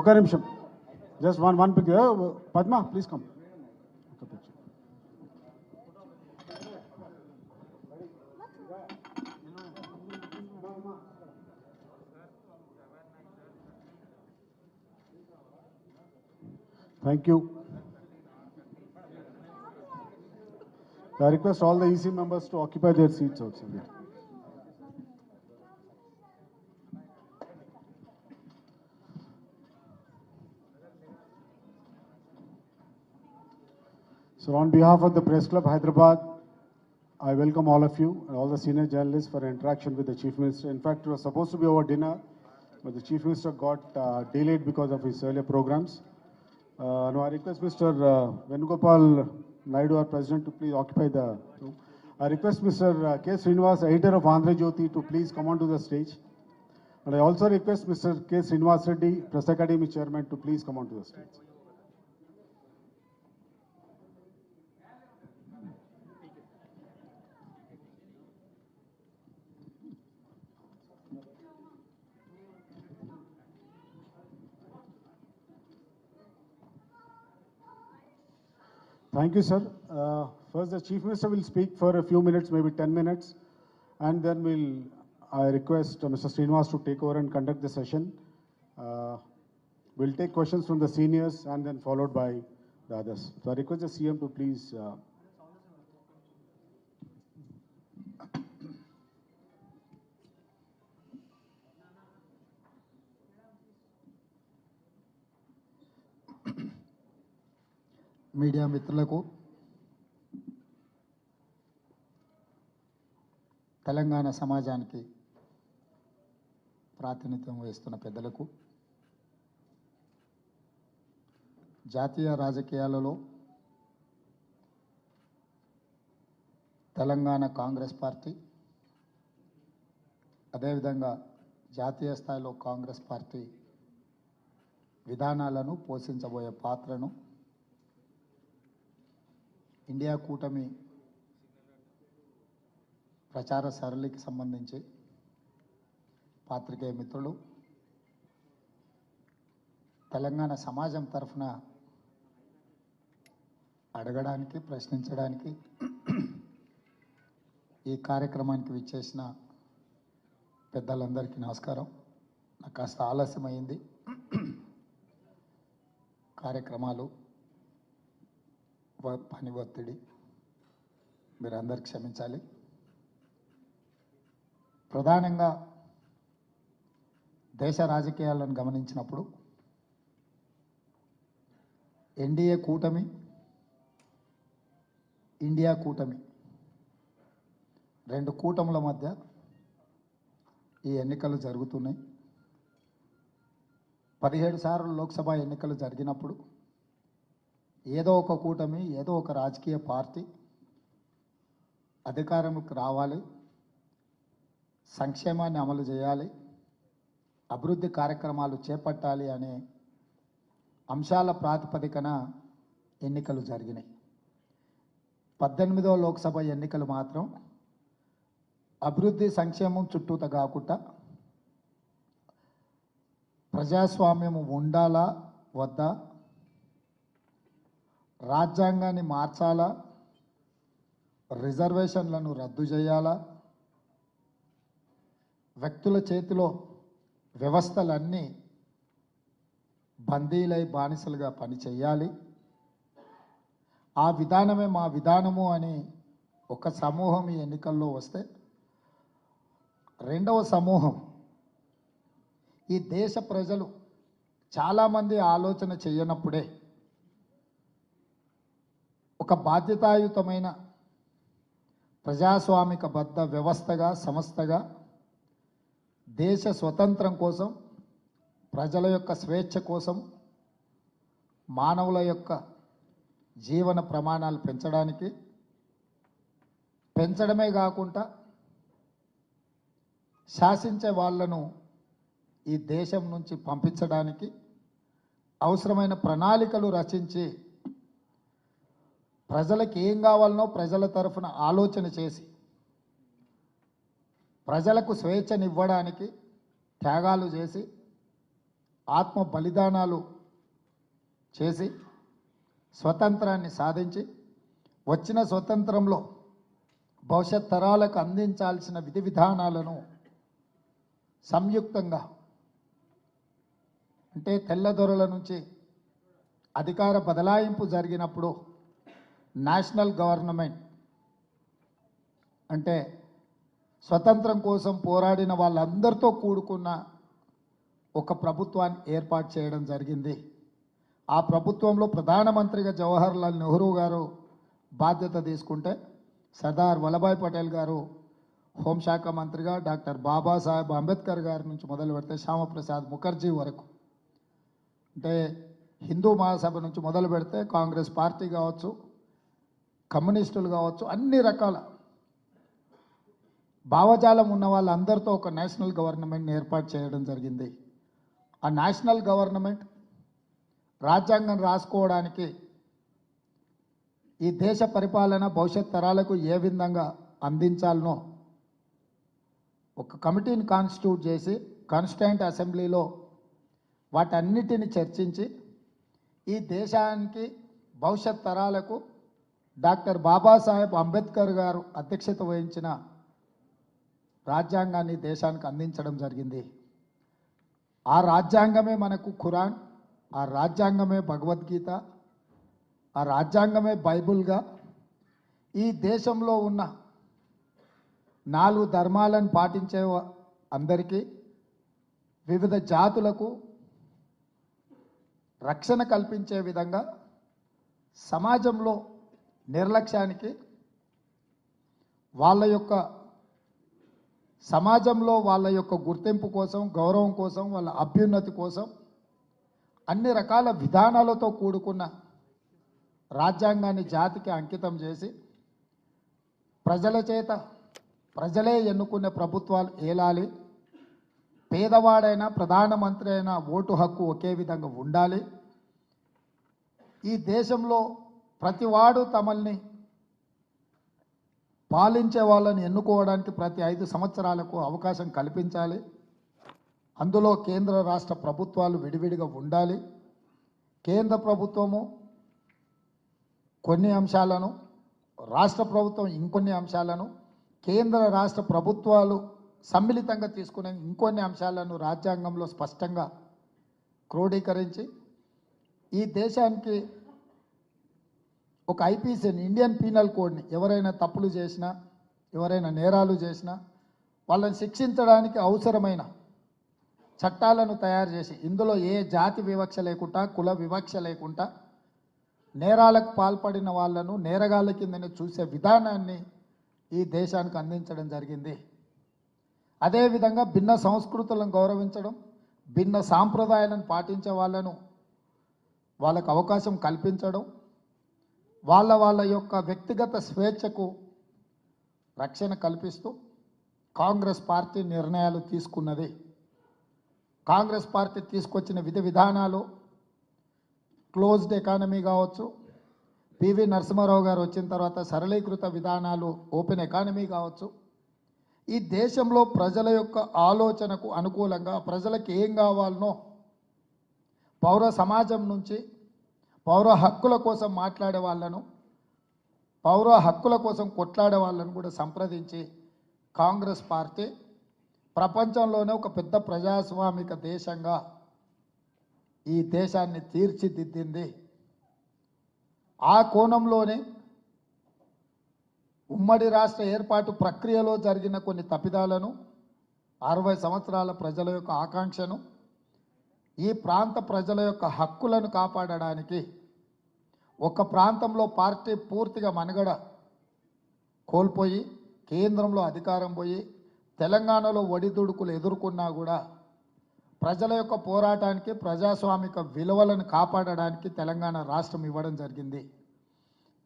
ఒక నిమిషం just one one pick Padma please come ఒక picture Thank you. I request all the EC members to occupy their seats outside. So on behalf of the Press Club Hyderabad, I welcome all of you and all the senior journalists for interaction with the Chief Minister. In fact, it was supposed to be over dinner, but the Chief Minister got uh, delayed because of his earlier programs. Uh, Now I request Mr. uh, Venugopal Naidu, our President, to please occupy the room. I request Mr. uh, K. Srinivas, editor of Andhra Jyoti, to please come onto the stage. And I also request Mr. K. Srinivas Reddy, Press Academy Chairman, to please come onto the stage. Thank you, sir. Uh, First, the Chief Minister will speak for a few minutes, maybe 10 minutes, and then we'll, I request uh, Mr. Srinivas to take over and conduct the session. Uh, We'll take questions from the seniors and then followed by the others. So I request the CM to please మీడియా మిత్రులకు తెలంగాణ సమాజానికి ప్రాతినిధ్యం వహిస్తున్న పెద్దలకు జాతీయ రాజకీయాలలో Telangana Congress party అదేవిధంగా జాతీయ స్థాయిలో కాంగ్రెస్ పార్టీ విధానాలను పోషించబోయే పాత్రను ఇండియా కూటమి ప్రచార సరళికి సంబంధించి పాత్రికేయ మిత్రులు తెలంగాణ సమాజం తరఫున అడగడానికి ప్రశ్నించడానికి ఈ కార్యక్రమానికి విచ్చేసిన పెద్దలందరికీ నమస్కారం. నాకు కాస్త ఆలస్యమైంది. కార్యక్రమాలు పని ఒత్తిడి. మీరు అందరు క్షమించాలి. ప్రధానంగా దేశ రాజకీయాలను గమనించినప్పుడు ఎన్డీఏ కూటమి ఇండియా కూటమి రెండు కూటముల మధ్య ఈ ఎన్నికలు జరుగుతున్నాయి. పదిహేడు సార్లు లోక్సభ ఎన్నికలు జరిగినప్పుడు ఏదో ఒక కూటమి ఏదో ఒక రాజకీయ పార్టీ అధికారంకి రావాలి సంక్షేమాన్ని అమలు చేయాలి అభివృద్ధి కార్యక్రమాలు చేపట్టాలి అనే అంశాల ప్రాతిపదికన ఎన్నికలు జరిగినాయి. పద్దెనిమిదవ లోక్సభ ఎన్నికలు మాత్రం అభివృద్ధి సంక్షేమం చుట్టూత కాకుండా ప్రజాస్వామ్యం ఉండాలా వద్దా రాజ్యాంగాన్ని మార్చాలా? రిజర్వేషన్లను రద్దు చేయాలా? వ్యక్తుల చేతిలో వ్యవస్థలన్నీ బందీలై బానిసలుగా పనిచేయాలి. ఆ విధానమే మా విధానము అని ఒక సమూహం ఈ ఎన్నికల్లో వస్తే రెండవ సమూహం ఈ దేశ ప్రజలు చాలామంది ఆలోచన చేయనప్పుడే ఒక బాధ్యతాయుతమైన ప్రజాస్వామిక బద్ధ వ్యవస్థగా సంస్థగా దేశ స్వతంత్రం కోసం ప్రజల యొక్క స్వేచ్ఛ కోసం మానవుల యొక్క జీవన ప్రమాణాలు పెంచడానికి పెంచడమే కాకుండా శాసించే వాళ్ళను ఈ దేశం నుంచి పంపించడానికి అవసరమైన ప్రణాళికలు రచించి ప్రజలకు ఏం కావాలనో ప్రజల తరఫున ఆలోచన చేసి ప్రజలకు స్వేచ్ఛనివ్వడానికి త్యాగాలు చేసి ఆత్మ బలిదానాలు చేసి స్వతంత్రాన్ని సాధించి వచ్చిన స్వతంత్రంలో భవిష్యత్ తరాలకు అందించాల్సిన విధి విధానాలను సంయుక్తంగా అంటే తెల్లదొరల నుంచి అధికార బదలాయింపు జరిగినప్పుడు నేషనల్ గవర్నమెంట్ అంటే స్వతంత్రం కోసం పోరాడిన వాళ్ళందరితో కూడుకున్న ఒక ప్రభుత్వాన్ని ఏర్పాటు చేయడం జరిగింది. ఆ ప్రభుత్వంలో ప్రధానమంత్రిగా జవహర్లాల్ నెహ్రూ గారు బాధ్యత తీసుకుంటే సర్దార్ వల్లభాయ్ పటేల్ గారు హోంశాఖ మంత్రిగా డాక్టర్ బాబాసాహెబ్ అంబేద్కర్ గారి నుంచి మొదలు పెడితే శ్యామప్రసాద్ ముఖర్జీ వరకు. అంటే హిందూ మహాసభ నుంచి మొదలు పెడితే కాంగ్రెస్ పార్టీ కావచ్చు కమ్యూనిస్టులు కావచ్చు అన్ని రకాల భావజాలం ఉన్న వాళ్ళందరితో ఒక నేషనల్ గవర్నమెంట్ని ఏర్పాటు చేయడం జరిగింది. ఆ నేషనల్ గవర్నమెంట్ రాజ్యాంగం రాసుకోవడానికి ఈ దేశ పరిపాలన భవిష్యత్ తరాలకు ఏ విధంగా అందించాలనో ఒక కమిటీని కాన్స్టిట్యూట్ చేసి కాన్స్టిట్యూంట్ అసెంబ్లీలో వాటన్నిటిని చర్చించి ఈ దేశానికి భవిష్యత్ తరాలకు డాక్టర్ బాబాసాహెబ్ అంబేద్కర్ గారు అధ్యక్షత వహించిన రాజ్యాంగాన్ని దేశానికి అందించడం జరిగింది. ఆ రాజ్యాంగమే మనకు ఖురాన్ ఆ రాజ్యాంగమే భగవద్గీత ఆ రాజ్యాంగమే బైబుల్గా. ఈ దేశంలో ఉన్న నాలుగు ధర్మాలను పాటించే అందరికీ వివిధ జాతులకు రక్షణ కల్పించే విధంగా సమాజంలో నిర్లక్ష్యానికి వాళ్ళ యొక్క సమాజంలో వాళ్ళ యొక్క గుర్తింపు కోసం గౌరవం కోసం వాళ్ళ అభ్యున్నతి కోసం అన్ని రకాల విధానాలతో కూడుకున్న రాజ్యాంగాన్ని జాతికి అంకితం చేసి ప్రజల చేత ప్రజలే ఎన్నుకునే ప్రభుత్వాలు ఏలాలి పేదవాడైనా ప్రధానమంత్రి అయినా ఓటు హక్కు ఒకే విధంగా ఉండాలి. ఈ దేశంలో ప్రతివాడు తమల్ని పాలించే వాళ్ళని ఎన్నుకోవడానికి ప్రతి ఐదు సంవత్సరాలకు అవకాశం కల్పించాలి. అందులో కేంద్ర రాష్ట్ర ప్రభుత్వాలు విడివిడిగా ఉండాలి. కేంద్ర ప్రభుత్వము కొన్ని అంశాలను రాష్ట్ర ప్రభుత్వం ఇంకొన్ని అంశాలను కేంద్ర రాష్ట్ర ప్రభుత్వాలు సమ్మిళితంగా తీసుకునే ఇంకొన్ని అంశాలను రాజ్యాంగంలో స్పష్టంగా క్రోడీకరించి ఈ దేశానికి ఒక ఐపీసీని ఇండియన్ పీనల్ కోడ్ని ఎవరైనా తప్పులు చేసినా ఎవరైనా నేరాలు చేసినా వాళ్ళని శిక్షించడానికి అవసరమైన చట్టాలను తయారు చేసి ఇందులో ఏ జాతి వివక్ష లేకుండా కుల వివక్ష లేకుండా నేరాలకు పాల్పడిన వాళ్ళను నేరగాళ్ళ కిందనే చూసే విధానాన్ని ఈ దేశానికి అందించడం జరిగింది. అదేవిధంగా భిన్న సంస్కృతులను గౌరవించడం భిన్న సాంప్రదాయాలను పాటించే వాళ్ళను వాళ్ళకు అవకాశం కల్పించడం వాళ్ళ వాళ్ళ యొక్క వ్యక్తిగత స్వేచ్ఛకు రక్షణ కల్పిస్తూ కాంగ్రెస్ పార్టీ నిర్ణయాలు తీసుకున్నది. కాంగ్రెస్ పార్టీ తీసుకొచ్చిన విధి విధానాలు క్లోజ్డ్ ఎకానమీ కావచ్చు పివి నరసింహారావు గారు వచ్చిన తర్వాత సరళీకృత విధానాలు ఓపెన్ ఎకానమీ కావచ్చు. ఈ దేశంలో ప్రజల యొక్క ఆలోచనకు అనుకూలంగా ప్రజలకు ఏం కావాలనో పౌర సమాజం నుంచి పౌర హక్కుల కోసం మాట్లాడే వాళ్ళను పౌర హక్కుల కోసం కొట్లాడే వాళ్ళను కూడా సంప్రదించి కాంగ్రెస్ పార్టీ ప్రపంచంలోనే ఒక పెద్ద ప్రజాస్వామిక దేశంగా ఈ దేశాన్ని తీర్చిదిద్దింది. ఆ కోణంలోనే ఉమ్మడి రాష్ట్ర ఏర్పాటు ప్రక్రియలో జరిగిన కొన్ని తప్పిదాలను అరవై సంవత్సరాల ప్రజల యొక్క ఆకాంక్షను ఈ ప్రాంత ప్రజల యొక్క హక్కులను కాపాడడానికి ఒక ప్రాంతంలో పార్టీ పూర్తిగా మనుగడ కోల్పోయి కేంద్రంలో అధికారం పోయి తెలంగాణలో ఒడిదుడుకులు ఎదుర్కొన్నా కూడా ప్రజల యొక్క పోరాటానికి ప్రజాస్వామిక విలువలను కాపాడడానికి తెలంగాణ రాష్ట్రం ఇవ్వడం జరిగింది.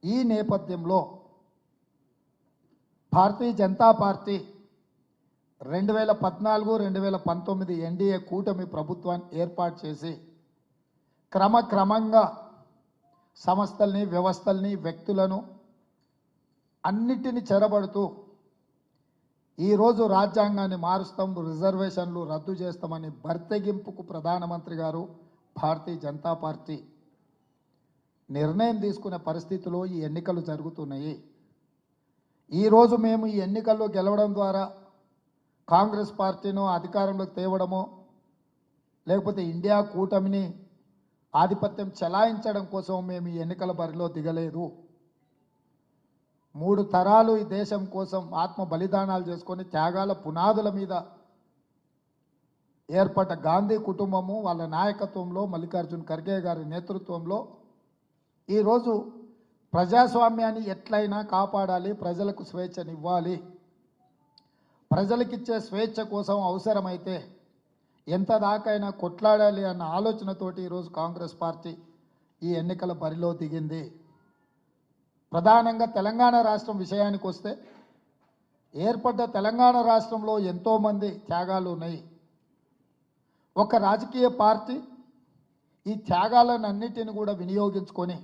ఈ నేపథ్యంలో భారతీయ జనతా పార్టీ రెండు వేల పద్నాలుగు రెండు వేల పంతొమ్మిది ఎన్డీఏ కూటమి ప్రభుత్వాన్ని ఏర్పాటు చేసి క్రమక్రమంగా సంస్థల్ని వ్యవస్థల్ని వ్యక్తులను అన్నిటిని చెరబడుతూ ఈరోజు రాజ్యాంగాన్ని మారుస్తాం రిజర్వేషన్లు రద్దు చేస్తామని బర్తెగింపుకు ప్రధానమంత్రి గారు భారతీయ జనతా పార్టీ నిర్ణయం తీసుకునే పరిస్థితిలో ఈ ఎన్నికలు జరుగుతున్నాయి. ఈరోజు మేము ఈ ఎన్నికల్లో గెలవడం ద్వారా కాంగ్రెస్ పార్టీను అధికారంలోకి తేవడమో లేకపోతే ఇండియా కూటమిని ఆధిపత్యం చెలాయించడం కోసం మేము ఈ ఎన్నికల బరిలో దిగలేదు. మూడు తరాలు ఈ దేశం కోసం ఆత్మ బలిదానాలు చేసుకొని త్యాగాల పునాదుల మీద ఏర్పడ్డ గాంధీ కుటుంబము వాళ్ళ నాయకత్వంలో మల్లికార్జున్ ఖర్గే గారి నేతృత్వంలో ఈరోజు ప్రజాస్వామ్యాన్ని ఎట్లయినా కాపాడాలి ప్రజలకు స్వేచ్ఛనివ్వాలి. ప్రజలకిచ్చే స్వేచ్ఛ కోసం అవసరమైతే ఎంత దాకైనా కొట్లాడాలి అన్న ఆలోచనతోటి ఈరోజు కాంగ్రెస్ పార్టీ ఈ ఎన్నికల బరిలో దిగింది. ప్రధానంగా తెలంగాణ రాష్ట్రం విషయానికి వస్తే ఏర్పడ్డ తెలంగాణ రాష్ట్రంలో ఎంతోమంది త్యాగాలు ఉన్నాయి. ఒక రాజకీయ పార్టీ ఈ త్యాగాలను అన్నిటిని కూడా వినియోగించుకొని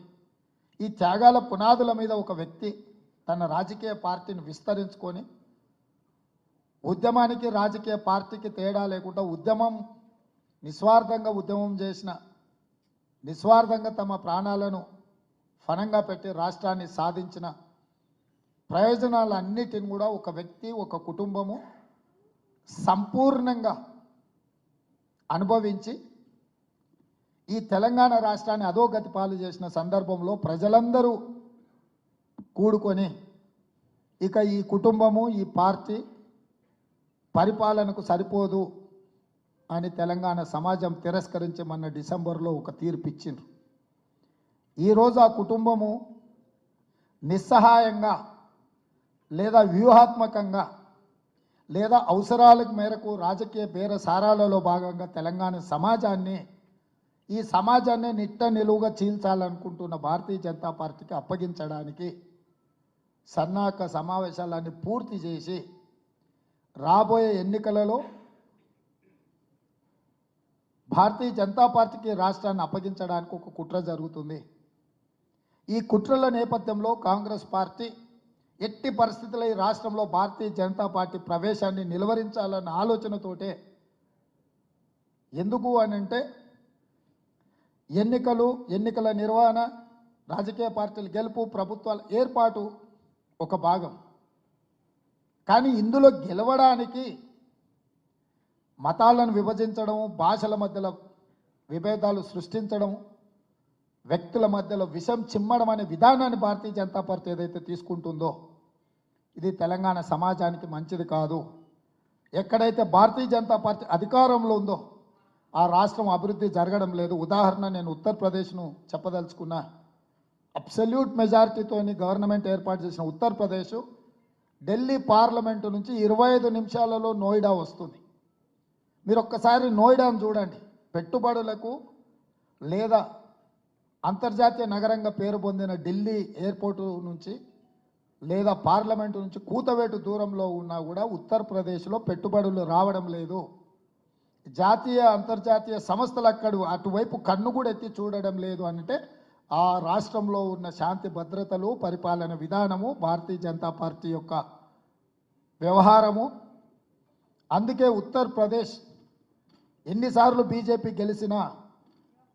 ఈ త్యాగాల పునాదుల మీద ఒక వ్యక్తి తన రాజకీయ పార్టీని విస్తరించుకొని ఉద్యమానికి రాజకీయ పార్టీకి తేడా లేకుండా ఉద్యమం నిస్వార్థంగా ఉద్యమం చేసిన నిస్వార్థంగా తమ ప్రాణాలను ఫనంగా పెట్టి రాష్ట్రాన్ని సాధించిన ప్రయోజనాలన్నిటిని కూడా ఒక వ్యక్తి ఒక కుటుంబము సంపూర్ణంగా అనుభవించి ఈ తెలంగాణ రాష్ట్రాన్ని అధోగతి పాలు చేసిన సందర్భంలో ప్రజలందరూ కూడుకొని ఇక ఈ కుటుంబము ఈ పార్టీ పరిపాలనకు సరిపోదు అని తెలంగాణ సమాజం తిరస్కరించి మొన్న డిసెంబర్లో ఒక తీర్పు ఇచ్చిండ్రు. ఈరోజు ఆ కుటుంబము నిస్సహాయంగా లేదా వ్యూహాత్మకంగా లేదా అవసరాలకు మేరకు రాజకీయ బేరసారాలలో భాగంగా తెలంగాణ సమాజాన్ని ఈ సమాజాన్ని నిట్ట నిలువుగా చీల్చాలనుకుంటున్న భారతీయ జనతా పార్టీకి అప్పగించడానికి సన్నాహక సమావేశాలన్నీ పూర్తి చేసి రాబోయే ఎన్నికలలో భారతీయ జనతా పార్టీకి రాష్ట్రాన్ని అప్పగించడానికి ఒక కుట్ర జరుగుతుంది. ఈ కుట్రల నేపథ్యంలో కాంగ్రెస్ పార్టీ ఎట్టి పరిస్థితుల్లో ఈ రాష్ట్రంలో భారతీయ జనతా పార్టీ ప్రవేశాన్ని నిలువరించాలన్న ఆలోచనతోటే ఎందుకు అని అంటే ఎన్నికలు ఎన్నికల నిర్వహణ రాజకీయ పార్టీల గెలుపు ప్రభుత్వాల ఏర్పాటు ఒక భాగం. కానీ ఇందులో గెలవడానికి మతాలను విభజించడం భాషల మధ్యలో విభేదాలు సృష్టించడం వ్యక్తుల మధ్యలో విషం చిమ్మడం అనే విధానాన్ని భారతీయ జనతా పార్టీ ఏదైతే తీసుకుంటుందో ఇది తెలంగాణ సమాజానికి మంచిది కాదు. ఎక్కడైతే భారతీయ జనతా పార్టీ అధికారంలో ఉందో ఆ రాష్ట్రం అభివృద్ధి జరగడం లేదు. ఉదాహరణ నేను ఉత్తరప్రదేశ్ను చెప్పదలుచుకున్నా. అబ్సల్యూట్ మెజారిటీతోని గవర్నమెంట్ ఏర్పాటు చేసిన ఉత్తరప్రదేశ్ ఢిల్లీ పార్లమెంటు నుంచి ఇరవై ఐదు నిమిషాలలో నోయిడా వస్తుంది. మీరు ఒక్కసారి నోయిడాను చూడండి. పెట్టుబడులకు లేదా అంతర్జాతీయ నగరంగా పేరు పొందిన ఢిల్లీ ఎయిర్పోర్టు నుంచి లేదా పార్లమెంటు నుంచి కూతవేటు దూరంలో ఉన్నా కూడా ఉత్తరప్రదేశ్లో పెట్టుబడులు రావడం లేదు. జాతీయ అంతర్జాతీయ సంస్థలు అక్కడ అటువైపు కన్ను కూడా ఎత్తి చూడడం లేదు అంటే ఆ రాష్ట్రంలో ఉన్న శాంతి భద్రతలు పరిపాలన విధానము భారతీయ జనతా పార్టీ యొక్క వ్యవహారము. అందుకే ఉత్తరప్రదేశ్ ఎన్నిసార్లు బీజేపీ గెలిచినా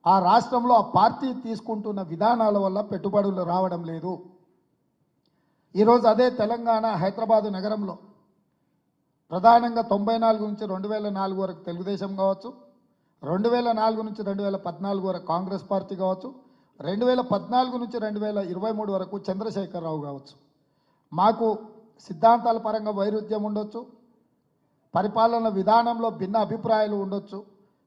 ఆ రాష్ట్రంలో ఆ పార్టీ తీసుకుంటున్న విధానాల వల్ల పెట్టుబడులు రావడం లేదు. ఈరోజు అదే తెలంగాణ హైదరాబాదు నగరంలో ప్రధానంగా తొంభై నాలుగు నుంచి రెండు వేల నాలుగు వరకు తెలుగుదేశం కావచ్చు రెండు వేల నాలుగు నుంచి రెండు వేల పద్నాలుగు వరకు కాంగ్రెస్ పార్టీ కావచ్చు రెండు వేల పద్నాలుగు నుంచి రెండు వేల ఇరవై మూడు వరకు చంద్రశేఖరరావు కావచ్చు. మాకు సిద్ధాంతాల పరంగా వైరుధ్యం ఉండొచ్చు. పరిపాలన విధానంలో భిన్న అభిప్రాయాలు ఉండొచ్చు.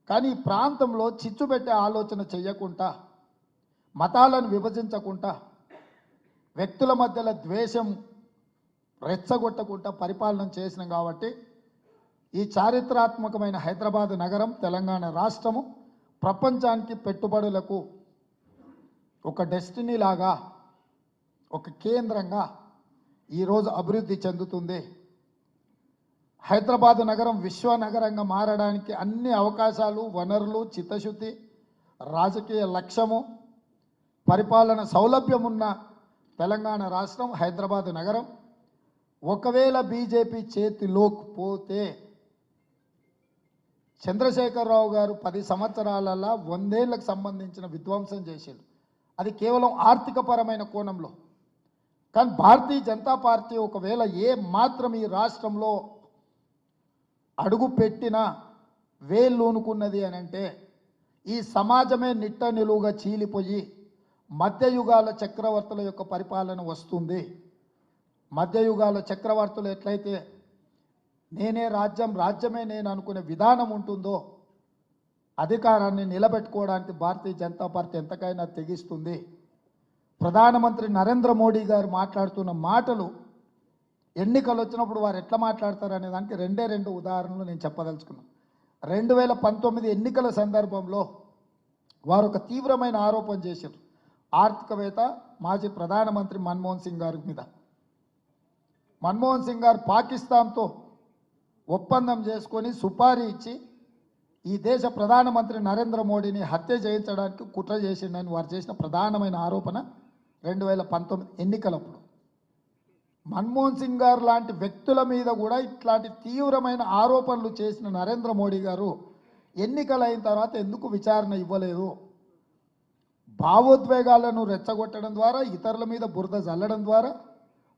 కానీ ఈ ప్రాంతంలో చిచ్చు పెట్టే ఆలోచన చేయకుండా మతాలను విభజించకుండా వ్యక్తుల మధ్యలో ద్వేషం రెచ్చగొట్టకుండా పరిపాలన చేసినాం కాబట్టి ఈ చారిత్రాత్మకమైన హైదరాబాద్ నగరం తెలంగాణ రాష్ట్రము ప్రపంచానికి పెట్టుబడులకు ఒక డెస్టినీ లాగా ఒక కేంద్రంగా ఈరోజు అభివృద్ధి చెందుతుంది. హైదరాబాద్ నగరం విశ్వ నగరంగా మారడానికి అన్ని అవకాశాలు వనరులు చిత్తశుద్ధి రాజకీయ లక్ష్యము పరిపాలన సౌలభ్యం ఉన్న తెలంగాణ రాష్ట్రం హైదరాబాద్ నగరం. ఒకవేళ బీజేపీ చేతిలోకి పోతే చంద్రశేఖరరావు గారు పది సంవత్సరాలలో వందేళ్ళకు సంబంధించిన విధ్వంసం చేశారు అది కేవలం ఆర్థికపరమైన కోణంలో. కానీ భారతీయ జనతా పార్టీ ఒకవేళ ఏ మాత్రం ఈ రాష్ట్రంలో అడుగు పెట్టినా వేళ్ళూనుకున్నది అని అంటే ఈ సమాజమే నిట్ట నిలువుగా చీలిపోయి మధ్యయుగాల చక్రవర్తుల యొక్క పరిపాలన వస్తుంది. మధ్యయుగాల చక్రవర్తులు ఎట్లయితే నేనే రాజ్యం రాజ్యమే నేను అనుకునే విధానం ఉంటుందో అధికారాన్ని నిలబెట్టుకోవడానికి భారతీయ జనతా పార్టీ ఎంతకైనా తెగిస్తుంది. ప్రధానమంత్రి నరేంద్ర మోడీ గారు మాట్లాడుతున్న మాటలు ఎన్నికలు వచ్చినప్పుడు వారు ఎట్లా మాట్లాడతారు అనే దానికి రెండే రెండు ఉదాహరణలు నేను చెప్పదలుచుకున్నాను రెండు వేల పంతొమ్మిది ఎన్నికల సందర్భంలో వారు ఒక తీవ్రమైన ఆరోపణ చేశారు. ఆర్థికవేత్త మాజీ ప్రధానమంత్రి మన్మోహన్ సింగ్ గారి మీద. మన్మోహన్ సింగ్ గారు పాకిస్తాన్తో ఒప్పందం చేసుకొని సుపారీ ఇచ్చి ఈ దేశ ప్రధానమంత్రి నరేంద్ర మోడీని హత్య చేయించడానికి కుట్ర చేసిండని వారు చేసిన ప్రధానమైన ఆరోపణ రెండు వేల పంతొమ్మిది ఎన్నికలప్పుడు. మన్మోహన్ సింగ్ గారు లాంటి వ్యక్తుల మీద కూడా ఇట్లాంటి తీవ్రమైన ఆరోపణలు చేసిన నరేంద్ర మోడీ గారు ఎన్నికలైన తర్వాత ఎందుకు విచారణ ఇవ్వలేదు? భావోద్వేగాలను రెచ్చగొట్టడం ద్వారా ఇతరుల మీద బురద జల్లడం ద్వారా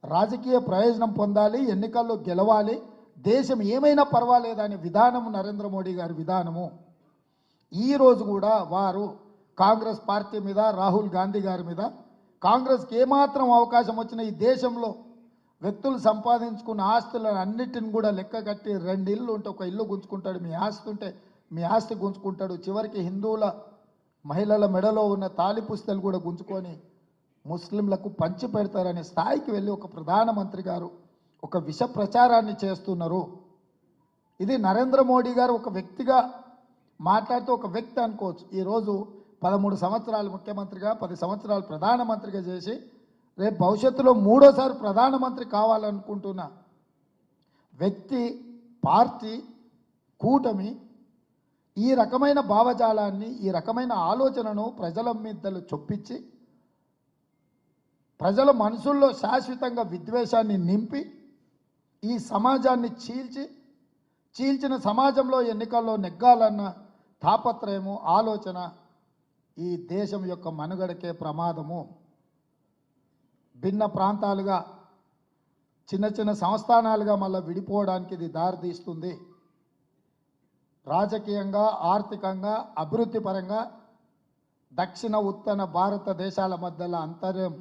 రాజకీయ ప్రయోజనం పొందాలి ఎన్నికల్లో గెలవాలి దేశం ఏమైనా పర్వాలేదనే విధానము నరేంద్ర మోడీ గారి విధానము. ఈరోజు కూడా వారు కాంగ్రెస్ పార్టీ మీద రాహుల్ గాంధీ గారి మీద కాంగ్రెస్కి ఏమాత్రం అవకాశం వచ్చినా ఈ దేశంలో వ్యక్తులు సంపాదించుకున్న ఆస్తులను అన్నిటిని కూడా లెక్క కట్టి రెండు ఇల్లు ఉంటే ఒక ఇల్లు గుంజుకుంటాడు మీ ఆస్తి ఉంటే మీ ఆస్తి గుంజుకుంటాడు. చివరికి హిందువుల మహిళల మెడలో ఉన్న తాలి పుస్తలు కూడా గుంజుకొని ముస్లింలకు పంచి పెడతారనే స్థాయికి వెళ్ళి ఒక ప్రధానమంత్రి గారు ఒక విష ప్రచారాన్ని చేస్తున్నారు. ఇది నరేంద్ర మోడీ గారు ఒక వ్యక్తిగా మాట్లాడుతూ ఒక వ్యక్తి అనుకోవచ్చు. ఈరోజు పదమూడు సంవత్సరాలు ముఖ్యమంత్రిగా పది సంవత్సరాలు ప్రధానమంత్రిగా చేసి రేపు భవిష్యత్తులో మూడోసారి ప్రధానమంత్రి కావాలనుకుంటున్న వ్యక్తి పార్టీ కూటమి ఈ రకమైన భావజాలాన్ని ఈ రకమైన ఆలోచనను ప్రజల మీద్దలు చొప్పించి ప్రజల మనసుల్లో శాశ్వతంగా విద్వేషాన్ని నింపి ఈ సమాజాన్ని చీల్చి చీల్చిన సమాజంలో ఎన్నికల్లో నెగ్గాలన్న తాపత్రయము ఆలోచన ఈ దేశం యొక్క మనుగడకే ప్రమాదము. భిన్న ప్రాంతాలుగా చిన్న చిన్న సంస్థానాలుగా మళ్ళీ విడిపోవడానికి ఇది దారితీస్తుంది. రాజకీయంగా ఆర్థికంగా అభివృద్ధి పరంగా దక్షిణ ఉత్తర భారతదేశాల మధ్యలో అంతరం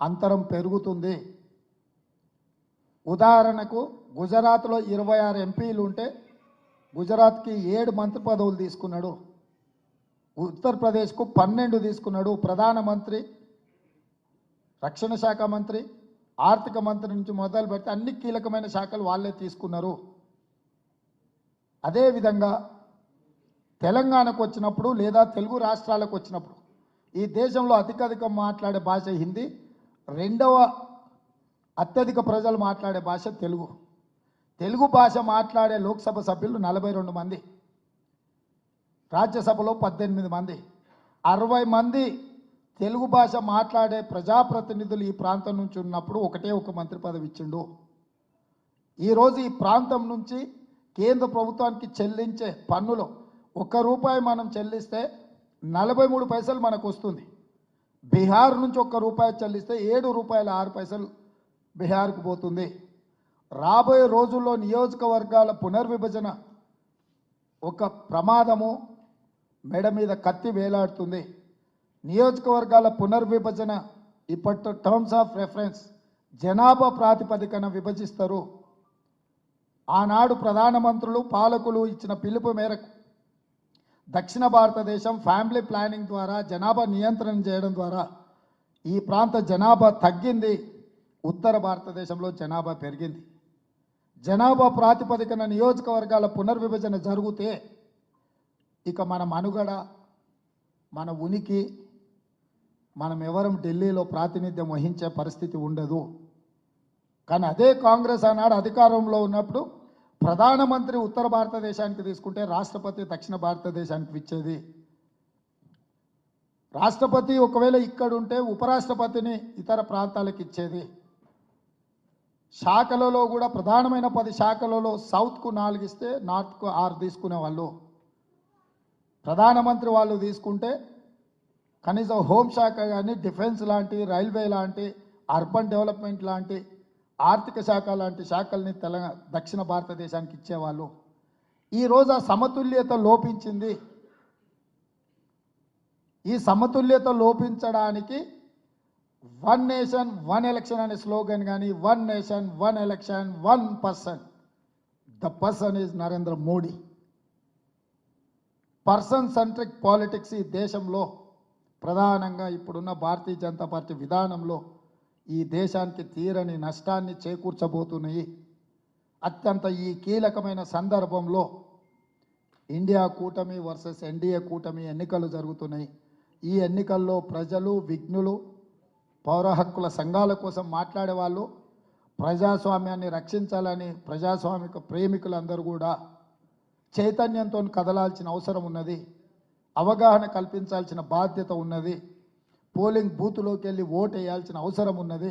అంతరం పెరుగుతుంది. ఉదాహరణకు గుజరాత్లో ఇరవై ఆరు ఎంపీలు ఉంటే గుజరాత్కి ఏడు మంత్రి పదవులు తీసుకున్నాడు. ఉత్తరప్రదేశ్కు పన్నెండు తీసుకున్నాడు. ప్రధానమంత్రి రక్షణ శాఖ మంత్రి ఆర్థిక మంత్రి నుంచి మొదలు పెడితే అన్ని కీలకమైన శాఖలు వాళ్ళే తీసుకున్నారు. అదేవిధంగా తెలంగాణకు వచ్చినప్పుడు లేదా తెలుగు రాష్ట్రాలకు వచ్చినప్పుడు ఈ దేశంలో అధికాధికం మాట్లాడే భాష హిందీ. రెండవ అత్యధిక ప్రజలు మాట్లాడే భాష తెలుగు. తెలుగు భాష మాట్లాడే లోక్సభ సభ్యులు నలభై రెండు మంది. రాజ్యసభలో పద్దెనిమిది మంది. అరవై మంది తెలుగు భాష మాట్లాడే ప్రజాప్రతినిధులు ఈ ప్రాంతం నుంచి ఉన్నప్పుడు ఒకటే ఒక మంత్రి పదవి ఇచ్చిండు. ఈరోజు ఈ ప్రాంతం నుంచి కేంద్ర ప్రభుత్వానికి చెల్లించే పన్నులు ఒక్క రూపాయి మనం చెల్లిస్తే నలభై మూడు పైసలు మనకు వస్తుంది. బీహార్ నుంచి ఒక్క రూపాయి చెల్లిస్తే ఏడు రూపాయల ఆరు పైసలు బీహార్కు పోతుంది. రాబోయే రోజుల్లో నియోజకవర్గాల పునర్విభజన ఒక ప్రమాదము. మెడ మీద కత్తి వేలాడుతుంది. నియోజకవర్గాల పునర్విభజన ఇప్పటి టర్మ్స్ ఆఫ్ రెఫరెన్స్ జనాభా ప్రాతిపదికన విభజిస్తారు. ఆనాడు ప్రధానమంత్రులు పాలకులు ఇచ్చిన పిలుపు మేరకు దక్షిణ భారతదేశం ఫ్యామిలీ ప్లానింగ్ ద్వారా జనాభా నియంత్రణ చేయడం ద్వారా ఈ ప్రాంత జనాభా తగ్గింది. ఉత్తర భారతదేశంలో జనాభా పెరిగింది. జనాభా ప్రాతిపదికన నియోజకవర్గాల పునర్విభజన జరిగితే ఇక మన మనుగడ మన ఉనికి మనం ఎవరం ఢిల్లీలో ప్రాతినిధ్యం వహించే పరిస్థితి ఉండదు. కానీ అదే కాంగ్రెస్ ఆనాడు అధికారంలో ఉన్నప్పుడు ప్రధానమంత్రి ఉత్తర భారతదేశానికి తీసుకుంటే రాష్ట్రపతి దక్షిణ భారతదేశానికి ఇచ్చేది. రాష్ట్రపతి ఒకవేళ ఇక్కడ ఉంటే ఉపరాష్ట్రపతిని ఇతర ప్రాంతాలకు ఇచ్చేది. శాఖలలో కూడా ప్రధానమైన పది శాఖలలో సౌత్కు నాలుగు ఇస్తే నార్త్కు ఆరు తీసుకునే వాళ్ళు. ప్రధానమంత్రి వాళ్ళు తీసుకుంటే కనీసం హోంశాఖ కానీ డిఫెన్స్ లాంటి రైల్వే లాంటి అర్బన్ డెవలప్మెంట్ లాంటి ఆర్థిక శాఖ లాంటి శాఖల్ని తెలంగాణ దక్షిణ భారతదేశానికి ఇచ్చేవాళ్ళు. ఈరోజు ఆ సమతుల్యత లోపించింది. ఈ సమతుల్యత లోపించడానికి వన్ నేషన్ వన్ ఎలక్షన్ అనే స్లోగన్ కానీ one nation one election one person the person is Narendra Modi person centric politics ఈ దేశంలో ప్రధానంగా ఇప్పుడున్న భారతీయ జనతా పార్టీ విధానంలో ఈ దేశానికి తీరని నష్టాన్ని చేకూర్చబోతున్నాయి. అత్యంత ఈ కీలకమైన సందర్భంలో ఇండియా కూటమి వర్సెస్ ఎన్డీఏ కూటమి ఎన్నికలు జరుగుతున్నాయి. ఈ ఎన్నికల్లో ప్రజలు విఘ్నులు పౌర హక్కుల సంఘాల కోసం మాట్లాడే వాళ్ళు ప్రజాస్వామ్యాన్ని రక్షించాలని ప్రజాస్వామిక ప్రేమికులందరూ కూడా చైతన్యంతో కదలాల్సిన అవసరం ఉన్నది అవగాహన కల్పించాల్సిన బాధ్యత ఉన్నది పోలింగ్ బూత్లోకి వెళ్ళి ఓటు వేయాల్సిన అవసరం ఉన్నది.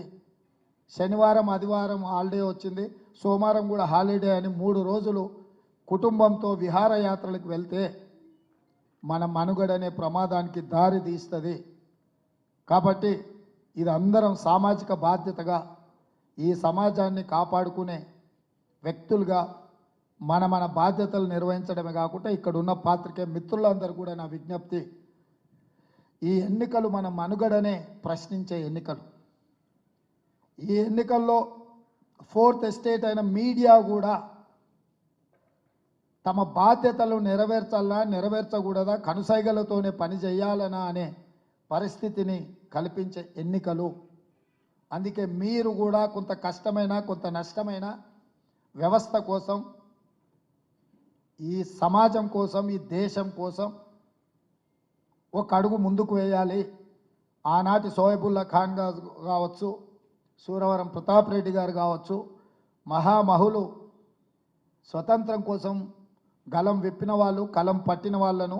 శనివారం ఆదివారం హాలిడే వచ్చింది. సోమవారం కూడా హాలిడే అని మూడు రోజులు కుటుంబంతో విహారయాత్రలకు వెళ్తే మన మనుగడనే ప్రమాదానికి దారి తీస్తుంది. కాబట్టి ఇది అందరం సామాజిక బాధ్యతగా ఈ సమాజాన్ని కాపాడుకునే వ్యక్తులుగా మన మన బాధ్యతలు నిర్వహించడమే కాకుండా ఇక్కడ ఉన్న పాత్రికే మిత్రులందరూ కూడా నా విజ్ఞప్తి. ఈ ఎన్నికలు మన మనుగడనే ప్రశ్నించే ఎన్నికలు. ఈ ఎన్నికల్లో ఫోర్త్ ఎస్టేట్ అయిన మీడియా కూడా తమ బాధ్యతలు నెరవేర్చాలా నెరవేర్చకూడదా కనుసైగలతోనే పని చేయాలనా అనే పరిస్థితిని కల్పించే ఎన్నికలు. అందుకే మీరు కూడా కొంత కష్టమైన కొంత నష్టమైన వ్యవస్థ కోసం ఈ సమాజం కోసం ఈ దేశం కోసం ఒక అడుగు ముందుకు వేయాలి. ఆనాటి సోయబుల్లా ఖాన్ గారు కావచ్చు సూరవరం ప్రతాప్ రెడ్డి గారు కావచ్చు మహామహులు స్వతంత్రం కోసం గలం విప్పిన వాళ్ళు కలం పట్టిన వాళ్ళను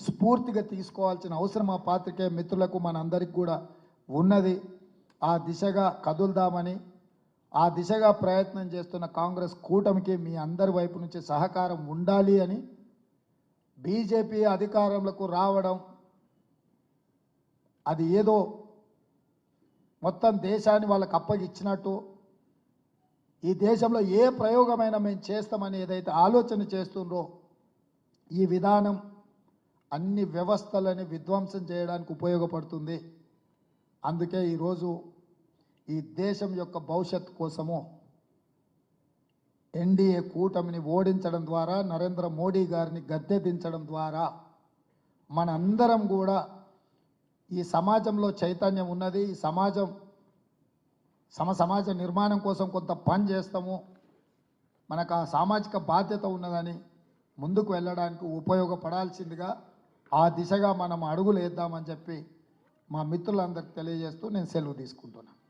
స్ఫూర్తిగా తీసుకోవాల్సిన అవసరం ఆ పాత్రికే మిత్రులకు మనందరికి కూడా ఉన్నది. ఆ దిశగా కదులుదామని ఆ దిశగా ప్రయత్నం చేస్తున్న కాంగ్రెస్ కూటమికి మీ అందరి వైపు నుంచి సహకారం ఉండాలి అని బీజేపీ అధికారంలోకి రావడం అది ఏదో మొత్తం దేశాన్ని వాళ్ళకి అప్పగిచ్చినట్టు ఈ దేశంలో ఏ ప్రయోగమైనా మేము చేస్తామని ఏదైతే ఆలోచన చేస్తుండ్రో ఈ విధానం అన్ని వ్యవస్థలని విధ్వంసం చేయడానికి ఉపయోగపడుతుంది. అందుకే ఈరోజు ఈ దేశం యొక్క భవిష్యత్తు కోసము ఎన్డీఏ కూటమిని ఓడించడం ద్వారా నరేంద్ర మోడీ గారిని గద్దె దించడం ద్వారా మనందరం కూడా ఈ సమాజంలో చైతన్యం ఉన్నది. ఈ సమాజం సమ సమాజ నిర్మాణం కోసం కొంత పని చేస్తాము. మనకు ఆ సామాజిక బాధ్యత ఉన్నదని ముందుకు వెళ్ళడానికి ఉపయోగపడాల్సిందిగా ఆ దిశగా మనం అడుగులు వేద్దామని చెప్పి మా మిత్రులందరికీ తెలియజేస్తూ నేను సెలవు తీసుకుంటున్నాను.